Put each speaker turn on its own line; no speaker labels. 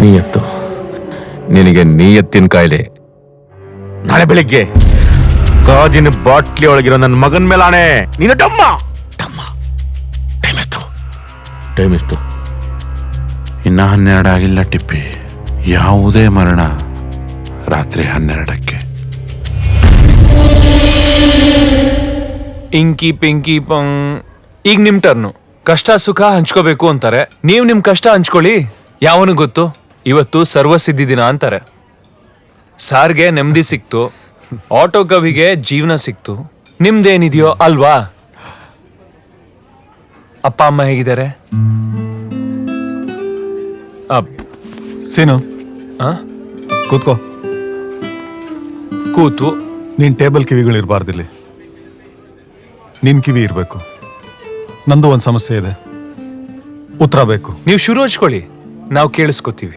ನೀಯತ್ತು. ನಿನಗೆ ನೀಯತ್ತಿನ ಕಾಯಿಲೆ. ನಾಳೆ ಬೆಳಿಗ್ಗೆ ಗಾಜಿನ ಬಾಟ್ಲಿ ಒಳಗಿರೋ ನನ್ನ ಮಗನ ಮೇಲೆ ಆಣೆ ನೀನು ಡಮ್ಮ. ಡಮ್ಮ. ಟೈಮ್ ಎಷ್ಟು? ಟೈಮ್ ಎಷ್ಟು?
ಇನ್ನ ಹನ್ನೆರಡಾಗಿಲ್ಲ ಟಿಪ್ಪಿ. ಯಾವುದೇ ಮರಣ ರಾತ್ರಿ ಹನ್ನೆರಡಕ್ಕೆ.
ಇಂಕಿ ಪಿಂಕಿ ಪಂಗ್ ಈಗ ನಿಮ್ ಟರ್ನು. ಕಷ್ಟ ಸುಖ ಹಂಚ್ಕೋಬೇಕು ಅಂತಾರೆ. ನೀವು ನಿಮ್ ಕಷ್ಟ ಹಂಚ್ಕೊಳ್ಳಿ. ಯಾವನು ಗೊತ್ತು? ಇವತ್ತು ಸರ್ವಸಿದ್ಧಿ ದಿನ ಅಂತಾರೆ. ಸಾರ್ಗೆ ನೆಮ್ಮದಿ ಸಿಕ್ತು ಆಟೋ ಕವಿಗೆ ಜೀವನ ಸಿಕ್ತು. ನಿಮ್ದೇನಿದೆಯೋ ಅಲ್ವಾ? ಅಪ್ಪ ಅಮ್ಮ ಹೇಗಿದ್ದಾರೆ?
ಸೀನು.
ಆ?
ಕೂತ್ಕೋ.
ಕೂತು.
ನಿನ್ ಟೇಬಲ್ ಕಿವಿಗಳು ಇರಬಾರ್ದಿಲ್ಲಿ ನಿನ್ ಕಿವಿ ಇರಬೇಕು. ನಂದು ಒಂದು ಸಮಸ್ಯೆ ಇದೆ. ಉತ್ತರ ಬೇಕು.
ನೀವು ಶುರು ಹಚ್ಕೊಳ್ಳಿ. ನಾವು ಕೇಳಿಸ್ಕೊತೀವಿ.